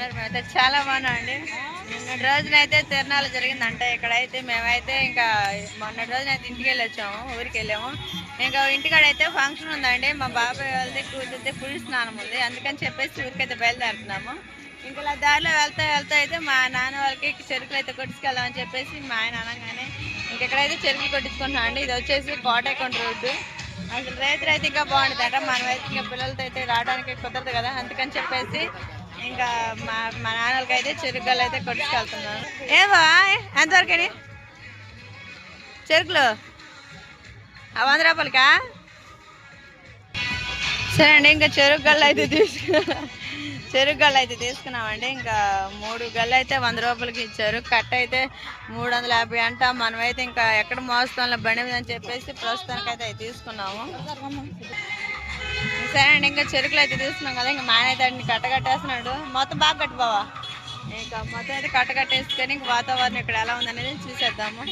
బాగున్నారు మేమైతే చాలా బాగున్నాం అండి మొన్నటి రోజునైతే తిరణాలు జరిగిందంట. ఇక్కడైతే మేమైతే ఇంకా మొన్నటి రోజునైతే ఇంటికి వెళ్ళి వచ్చాము ఊరికి వెళ్ళాము. ఇంకా ఇంటికాడైతే ఫంక్షన్ ఉందండి. మా బాబాయ్ వాళ్ళది కూతురితే ఫుల్ స్నానం ఉంది. అందుకని చెప్పేసి ఊరికైతే బయలుదేరుతున్నాము. ఇంకా దారిలో వెళ్తా వెళ్తా అయితే మా నాన్న వాళ్ళకి చెరుకులు అయితే కొట్టుకెళ్దామని చెప్పేసి మా ఆయన అనగానే ఇంకెక్కడైతే చెరుకులు కొట్టించుకుంటున్నాం అండి. ఇది వచ్చేసి కోటైకొండ రోడ్డు. అసలు రైతు అయితే ఇంకా బాగుంటుందట మనం అయితే ఇంకా పిల్లలతో అయితే రావడానికి కుదరదు కదా. అందుకని చెప్పేసి ఇంకా మా మా నాన్నలకి అయితే చెరుకులు అయితే కొట్టుకెళ్తున్నాను ఏవా ఎంతవరకు చెరుకులు? ఆ వంద రూపాయలకా? సరే అండి ఇంకా చెరుకు గళ్ళు అయితే తీసుకున్నా చెరుకు గళ్ళు అయితే తీసుకున్నామండి. ఇంకా మూడు గళ్ళు అయితే వంద రూపాయలకి ఇచ్చారు. కట్ట అయితే మూడు వందల యాభై అంట. మనమైతే ఇంకా ఎక్కడ మోస్తాంలో బండి మీద అని చెప్పేసి ప్రస్తుతానికి అయితే అవి తీసుకున్నాము. సరే అండి ఇంకా చెరుకులు అయితే తీసుకున్నాం కదా ఇంకా మా అయితే అన్ని కట్ట కట్టేస్తున్నాడు మొత్తం బాగా కట్టుబావా ఇంకా మొత్తం అయితే కట్ట కట్టేసుకొని ఇంక వాతావరణం ఇక్కడ ఎలా ఉందనేది చూసేద్దాము.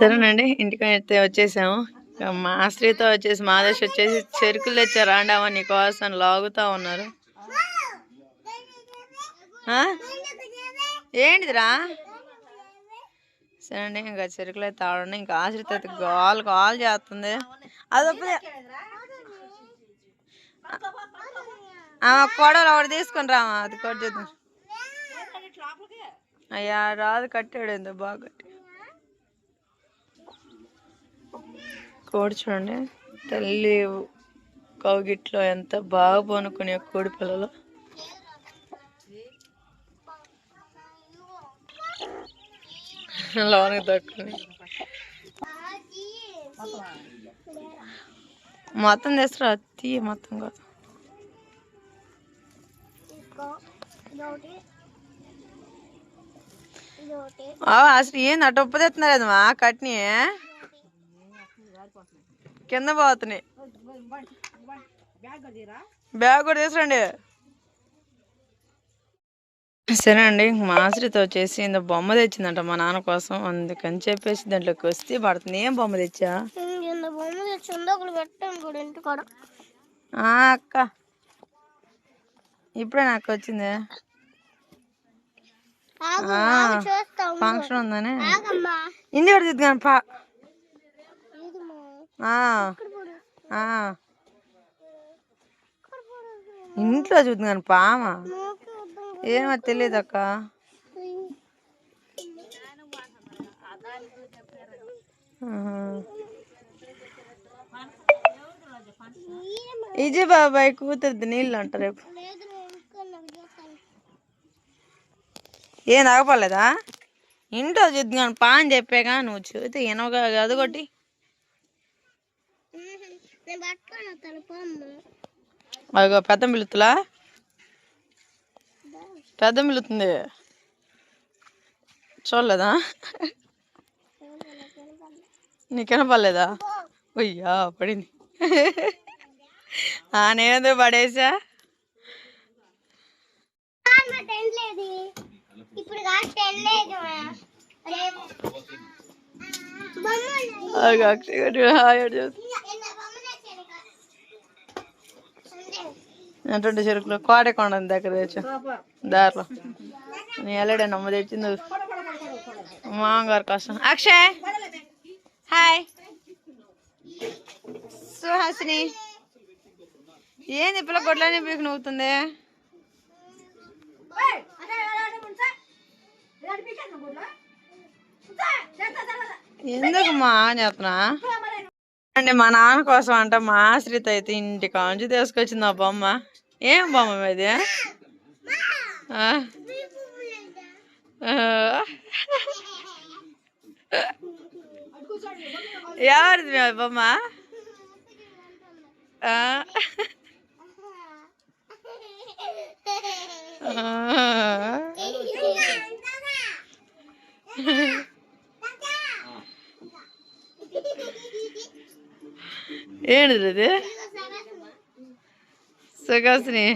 సరేనండి ఇంటికి అయితే వచ్చేసాము. మా ఆశ్రయతో వచ్చేసి మాదేశ్ వచ్చేసి చెరుకులు తెచ్చా రాండామా నీకోసం లాగుతా ఉన్నారు. ఏంటిదిరా? సరే అండి ఇంకా చెరుకులు అయితే ఆడండి. ఇంకా ఆశ్రిత అయితే గాల్ గాల్ చేస్తుంది. అది ఒప్పదే ఒకటి తీసుకుని రామా అది కట్ అయ్యా రాదు కట్టాడు ఏందో బాగా కట్టి కోడి చూడండి. తల్లి కౌగిట్లో ఎంత బాగా పోనుకునే కోడి పిల్లలు. లోనికి దక్కుని మొత్తం తెస్తురా? అతి మొత్తం కాదు. అసలు ఏంది? అటు ఉప్పు తెస్తున్నారు మా కట్ని? కింద పోతున్నాయి. బ్యాగ్ కూడా తీసురండి సరే అండి మా ఆశ్రిత వచ్చేసి ఇంత బొమ్మ తెచ్చిందంట మా నాన్న కోసం. అందుకని చెప్పేసి దాంట్లోకి వస్తే పడుతుంది. ఏం బొమ్మ తెచ్చా? అక్క. ఇప్పుడే నాకు వచ్చింది. ఫంక్షన్ ఉందని. ఇంటి కూడా తిద్దాను పా ఇదిమా ఆ, ఇక్కడ పడు ఆ. ఇక్కడ పడు ఇంట్లో చూద్దాను పామ ఏమో తెలియదు అక్క. ఇజే బాబాయ్ కూతురుది నీళ్ళు అంట రేపు. ఏం తాగపడలేదా ఇంట్లో చూద్దాను పా అని చెప్పాగా నువ్వు చూస్తే ఎనవగా అది కొట్టి నేను పట్టుకొని వస్తాను పొమ్మ అదిగో పెద్ద మిలుతులా పెద్ద మిలుతుంది చూడలేదా? నీకేనా అయ్యా పడింది. ఆ, నేనేదో పడేసా? ఇప్పుడు అక్షయ్ హాయ్ అని చెప్తుంది. బొమ్మ తెచ్చాను ఇక. రెండు చెరుకులు. కోడకొండ దగ్గర తెచ్చు. దారిలో. నీ ఎల్లడే నమ్మ తెచ్చింది మామగారి కోసం. అక్షయ్. హాయ్ సుహాసిని. ఏంది పిల్ల గొడ్లని పీకు నవ్వుతుంది? ఎందుకు మా చెప్తున్నా అండి మా నాన్న కోసం అంట మా ఆశ్రిత అయితే ఇంటి కాంచి తీసుకొచ్చింది ఆ బొమ్మ. ఏం బొమ్మ ఇది ఎవరిది మీ బొమ్మ ಏನಿದ್ರದು సుగాసిని.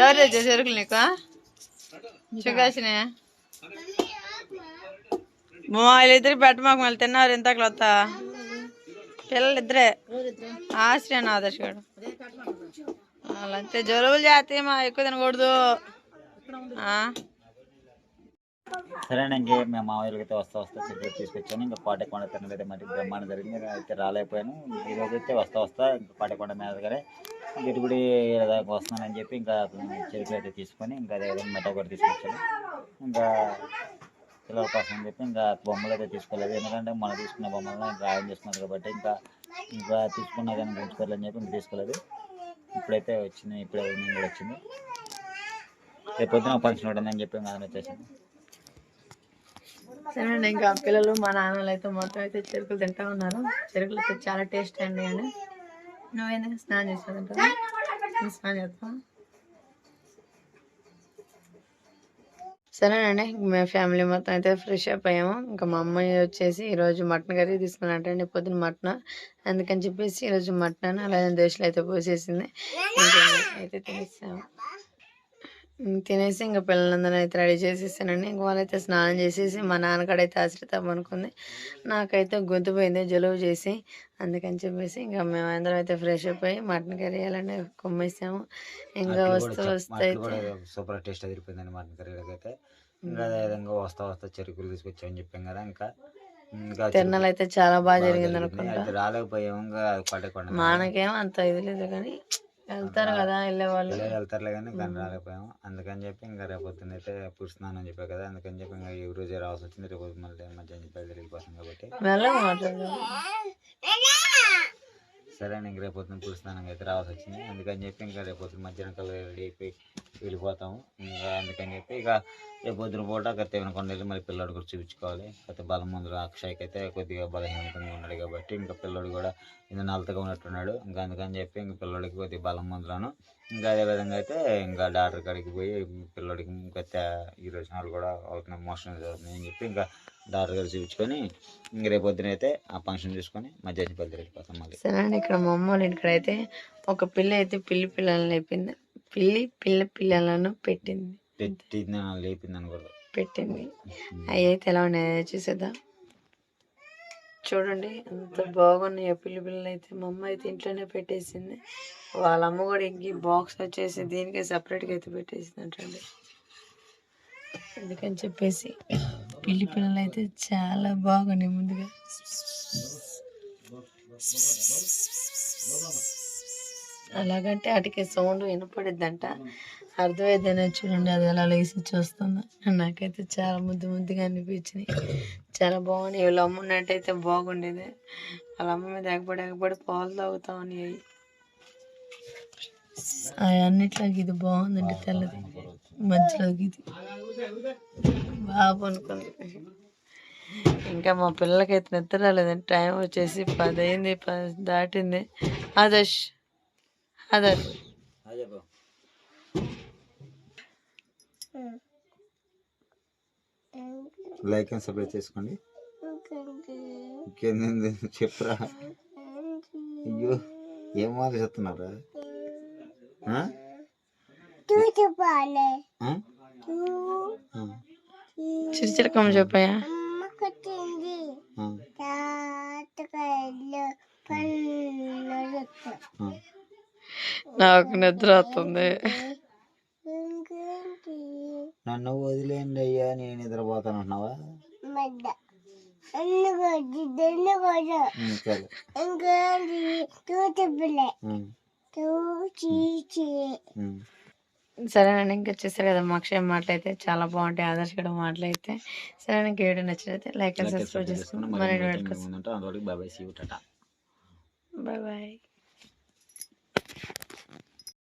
ఎవరు తెచ్చే చెరుకులు నీకు సుగాసిని. మా వీళ్ళిద్దరు పెట్ట మాకు మళ్ళీ తిన్నారు ఇంతకులు వస్తా. పిల్లలు ఇద్దరే ఆశ్రయ ఆదర్శ గారు. వాళ్ళంతే. జలుబులు చేస్తే మా ఎక్కువ తినకూడదు. సరేనండి మేము మామయ్యలకి అయితే వస్తా వస్తా చెప్పి తీసుకొచ్చాను ఇంకా పాటకొండ తినలు అయితే మరి బ్రహ్మాండం జరిగింది. అయితే రాలేకపోయాను. ఈ రోజు అయితే వస్తా వస్తా ఇంకా పాటకొండ మీదగానే గిట్టుబడి దాకా వస్తున్నానని చెప్పి ఇంకా చెరుకులు అయితే తీసుకొని ఇంకా అదేవిధంగా మెటా కూడా తీసుకొచ్చాను. ఇంకా పిల్లల కోసం అని చెప్పి ఇంకా బొమ్మలు అయితే తీసుకోలేదు. ఎందుకంటే మనం తీసుకున్న బొమ్మలను డ్రాయింగ్ చేసుకున్నారు కాబట్టి ఇంకా ఇంకా తీసుకున్నా కానీ ఉంచుకోవాలని చెప్పి ఇంకా తీసుకోలేదు. ఇప్పుడైతే వచ్చింది ఇప్పుడే నేను కూడా వచ్చింది. రేపు పొద్దున ఫంక్షన్ ఉంటుందని చెప్పి ఇంకా వచ్చేసింది. సరేనండి ఇంకా పిల్లలు మా నాన్నలు అయితే మొత్తం అయితే చెరుకులు తింటా ఉన్నారు. చెరుకులు అయితే చాలా టేస్ట్ అండి అని. నువ్వేందుకు స్నానం చేసేదంటా స్నానం చేస్తా సరేనండి మేము ఫ్యామిలీ మొత్తం అయితే ఫ్రెష్ అప్ అయ్యాము. ఇంకా మా అమ్మాయి వచ్చేసి ఈరోజు మటన్ కర్రీ తీసుకున్నట్టండి పొద్దున మటన్. అందుకని చెప్పేసి ఈరోజు మటన్ అలాగే దోశలు అయితే పోసేసింది. ఇంకా అయితే తినేసాము. తినేసి ఇంకా పిల్లలందరూ అయితే రెడీ చేసేసానండి. ఇంక వాళ్ళైతే స్నానం చేసేసి మా నాన్నకాడైతే ఆశ్రితం అనుకుంది. నాకైతే గొంతు పోయింది జలుబు చేసి అందుకని చెప్పేసి ఇంకా మేము అందరం అయితే ఫ్రెష్ అప్ అయ్యి మటన్ కర్రీ అలానే కొమ్మేసాము. ఇంకా వస్తూ వస్తూ అయితే సూపర్ టేస్ట్ అదిరిపోయిందండి మటన్ కర్రీలకి అయితే. ఇంకా అదే విధంగా వస్తా వస్తా చెరుకులు తీసుకొచ్చామని చెప్పాం కదా ఇంకా. తిరణాలు అయితే చాలా బాగా జరిగింది. అనుకుంటా. రాలేకపోయాము ఇంకా మానకేం అంత ఇది లేదు కానీ వెళ్తారు కదా వెళ్ళే వాళ్ళు. పిల్లలు వెళ్తారులే కానీ కానీ రాలేకపోయాము. అందుకని చెప్పి ఇంకా రేపు పొద్దున్న అయితే పురుస్తున్నాను అని చెప్పా కదా అందుకని చెప్పి ఇంకా ఈ రోజే రావాల్సి వచ్చింది. రేపు మళ్ళీ మధ్యాహ్నం చెప్పి వెళ్ళిపోతాం కాబట్టి. సరే ఇంక రేపు పొద్దున్న పురుస్తున్నాను అయితే రావాల్సి వచ్చింది. అందుకని చెప్పి ఇంకా రేపు పొద్దున్న మధ్యాహ్నం కల్లా రెడీ అయిపోయి వెళ్ళిపోతాము ఇంకా అందుకని చెప్పి ఇక రేపు పొద్దున పూట అక్కడ కొండ వెళ్ళి మళ్ళీ పిల్లడు కూడా చూపించుకోవాలి. అయితే బలం ముందు అక్షయ్కి అయితే కొద్దిగా బలహీనతంగా ఉన్నాడు కాబట్టి ఇంకా పిల్లోడు కూడా ఇంత నలతగా ఉన్నట్టున్నాడు. ఇంకా అందుకని చెప్పి ఇంకా పిల్లోడికి కొద్దిగా బలం ముందులను. ఇంకా అదే విధంగా అయితే ఇంకా డాక్టర్ కాడికి పోయి పిల్లడికి ఇంకా ఈ రోజు నాలుగు కూడా వాళ్ళకి మోషన్ జరుగుతుంది అని చెప్పి ఇంకా డాక్టర్ గారు చూపించుకొని ఇంక రేపు పొద్దున అయితే ఆ ఫంక్షన్ చూసుకొని మధ్యాహ్నం పది వెళ్ళిపోతాం మళ్ళీ. సరే అండి ఇక్కడ మా అమ్మ వాళ్ళ అయితే ఒక పిల్ల అయితే పిల్లి పిల్లల్ని లేపింది. పిల్లి పిల్ల పిల్లలను పెట్టింది. పెట్టింది? లేపింది పెట్టింది. అవి అయితే ఎలా ఉన్నాయో చూసేద్దాం. చూడండి ఎంత బాగున్నాయో పిల్లి పిల్లలు అయితే. మా అమ్మ అయితే ఇంట్లోనే పెట్టేసింది. వాళ్ళ అమ్మ కూడా ఇంక బాక్స్ వచ్చేసి దీనికి సపరేట్గా అయితే పెట్టేసింది అంటండి ఎందుకని చెప్పేసి పిల్లి పిల్లలు అయితే చాలా బాగున్నాయి ముందుగా. అలాగంటే వాటికి సౌండ్ వినపడిద్దంట. అర్థమైందని చూడండి అది ఎలా లేసి చూస్తుందో. నాకైతే చాలా ముద్దు ముద్దుగా అనిపించింది చాలా బాగున్నాయి. వీళ్ళు అమ్మ ఉన్నట్టయితే బాగుండేది. వాళ్ళ అమ్మ మీద ఎగబడి ఎగబడి పాలు తాగుతా ఉన్నాయి. అన్నిట్లోకి ఇది బాగుందండి తెల్లది. మధ్యలోకి ఇది. బాబు అనుకుంది. ఇంకా మా పిల్లలకైతే నిద్ర రాలేదండి. టైం వచ్చేసి పది అయింది పది దాటింది. ఆదర్శ్. అదే. లైక్ అండ్ సబ్స్క్రైబ్ చేసుకోండి. ఇంకేంది చెప్పురా. అయ్యో ఏం ఆలోచిస్తున్నారా ఆ? చూసుకోవాలి ఆ? ఆ. చిరుచిరకమ్మ చెప్పయ్యా అమ్మ కొట్టింది ఆ. తాతకాయలు పళ్ళు ఆ. నాకు నిద్ర వస్తుంది. నన్ను వదిలేండి అయ్యా నేను నిద్రపోతాను అంటున్నావా. సరేనండి ఇంకా వచ్చేసారు కదా మా అక్షయ మాటలైతే చాలా బాగుంటాయి. ఆదర్శ కూడా మాటలైతే సరే ఇంకా వీడియో నచ్చినైతే లైక్ అండ్ సబ్స్క్రైబ్ చేసుకుని మన మరి వీడియో ముందుంటే అంతవరకు బాబాయ్ సీ టాటా. Bye bye.